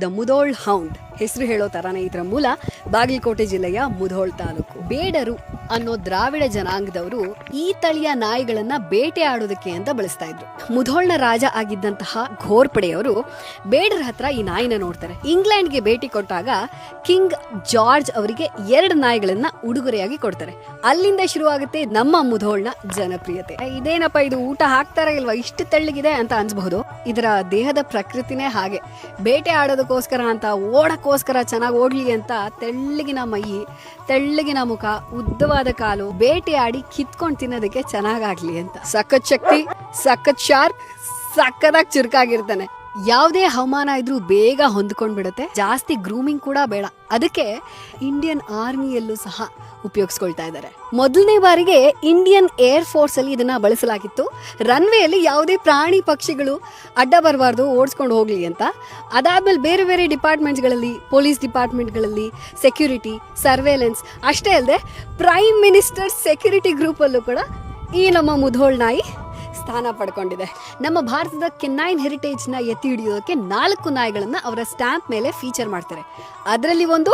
The Mudhol hound. ಹೆಸರು ಹೇಳೋ ತರಾನೇ ಇದರ ಮೂಲ. ಬಾಗಲಕೋಟೆ ಜಿಲ್ಲೆಯ ಮುಧೋಳ್ ತಾಲೂಕು. ಬೇಡರು ಅನ್ನೋ ದ್ರಾವಿಡ ಜನಾಂಗದವರು ಈ ತಳಿಯ ನಾಯಿಗಳನ್ನ ಬೇಟೆ ಆಡೋದಕ್ಕೆ ಅಂತ ಬಳಸ್ತಾ ಇದ್ರು. ಮುಧೋಳ್ನ ರಾಜ ಆಗಿದ್ದಂತಹ ಘೋರ್ಪಡೆಯವರು ಬೇಡರ ಹತ್ರ ಈ ನಾಯಿನ ನೋಡ್ತಾರೆ. ಇಂಗ್ಲೆಂಡ್ಗೆ ಭೇಟಿ ಕೊಟ್ಟಾಗ ಕಿಂಗ್ ಜಾರ್ಜ್ ಅವರಿಗೆ ಎರಡು ನಾಯಿಗಳನ್ನ ಉಡುಗೊರೆಯಾಗಿ ಕೊಡ್ತಾರೆ. ಅಲ್ಲಿಂದ ಶುರುವಾಗುತ್ತೆ ನಮ್ಮ ಮುಧೋಳ್ನ ಜನಪ್ರಿಯತೆ. ಇದೇನಪ್ಪ ಇದು ಊಟ ಹಾಕ್ತಾರ ಇಲ್ವಾ? ಇಷ್ಟು ತೆಳ್ಳಗಿದೆ ಅಂತ ಅನ್ಸಬಹುದು. ಇದರ ದೇಹದ ಪ್ರಕೃತಿನೇ ಹಾಗೆ. ಬೇಟೆ ಆಡೋದಕ್ಕೋಸ್ಕರ ಅಂತ, ಓಡಕ್ಕೋಸ್ಕರ ಚೆನ್ನಾಗಿ ಓಡ್ಲಿ ಅಂತ ತೆಳ್ಳಗಿನ ಮೈ, ತೆಳ್ಳಗಿನ ಮುಖ, ಉದ್ದವಾದ ಕಾಲು, ಬೇಟೆಯಾಡಿ ಕಿತ್ಕೊಂಡು ತಿನ್ನೋದಕ್ಕೆ ಚೆನ್ನಾಗಾಗ್ಲಿ ಅಂತ. ಸಖತ್ ಶಕ್ತಿ, ಸಖತ್ ಶಾರ್ಪ್, ಸಖತ್ತಾಗಿ ಚುರುಕಾಗಿರ್ತಾನೆ. ಯಾವುದೇ ಹವಾಮಾನ ಇದ್ರೂ ಬೇಗ ಹೊಂದ್ಕೊಂಡ್ ಬಿಡುತ್ತೆ ಜಾಸ್ತಿ ಗ್ರೂಮಿಂಗ್ ಕೂಡ ಬೇಡ. ಅದಕ್ಕೆ ಇಂಡಿಯನ್ ಆರ್ಮಿಯಲ್ಲೂ ಸಹ ಉಪಯೋಗಿಸ್ಕೊಳ್ತಾ ಇದ್ದಾರೆ. ಮೊದಲನೇ ಬಾರಿಗೆ ಇಂಡಿಯನ್ ಏರ್ ಫೋರ್ಸ್ ಅಲ್ಲಿ ಇದನ್ನ ಬಳಸಲಾಗಿತ್ತು. ರನ್ವೇಯಲ್ಲಿ ಯಾವುದೇ ಪ್ರಾಣಿ ಪಕ್ಷಿಗಳು ಅಡ್ಡ ಬರಬಾರ್ದು, ಓಡಿಸ್ಕೊಂಡು ಹೋಗ್ಲಿ ಅಂತ. ಅದಾದ್ಮೇಲೆ ಬೇರೆ ಬೇರೆ ಡಿಪಾರ್ಟ್ಮೆಂಟ್ಸ್ಗಳಲ್ಲಿ, ಪೊಲೀಸ್ ಡಿಪಾರ್ಟ್ಮೆಂಟ್ಗಳಲ್ಲಿ ಸೆಕ್ಯೂರಿಟಿ ಸರ್ವೇಲೆನ್ಸ್ ಅಷ್ಟೇ ಅಲ್ಲದೆ ಪ್ರೈಮ್ ಮಿನಿಸ್ಟರ್ ಸೆಕ್ಯೂರಿಟಿ ಗ್ರೂಪಲ್ಲೂ ಕೂಡ ಈ ನಮ್ಮ ಮುಧೋಳ್ ನಾಯಿ ಸ್ಥಾನ ಪಡ್ಕೊಂಡಿದೆ. ನಮ್ಮ ಭಾರತದ ಕೆನ್ನೈನ್ ಹೆರಿಟೇಜ್ನ ಎತ್ತಿ ಹಿಡಿಯೋದಕ್ಕೆ ನಾಲ್ಕು ನಾಯಿಗಳನ್ನ ಅವರ ಸ್ಟ್ಯಾಂಪ್ ಮೇಲೆ ಫೀಚರ್ ಮಾಡ್ತಾರೆ. ಅದರಲ್ಲಿ ಒಂದು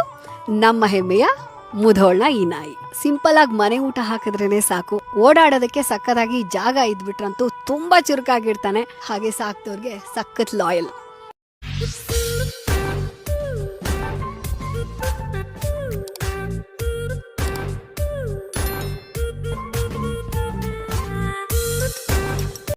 ನಮ್ಮ ಹೆಮ್ಮೆಯ ಮುಧೋಳ್ನ ಈ ನಾಯಿ. ಸಿಂಪಲ್ ಆಗಿ ಮನೆ ಊಟ ಹಾಕಿದ್ರೇನೆ ಸಾಕು. ಓಡಾಡೋದಕ್ಕೆ ಸಕ್ಕತ್ತಾಗಿ ಜಾಗ ಇದ್ಬಿಟ್ರಂತೂ ತುಂಬಾ ಚುರುಕಾಗಿರ್ತಾನೆ. ಹಾಗೆ ಸಾಕ್ತವ್ರಿಗೆ ಸಖತ್ ಲಾಯಲ್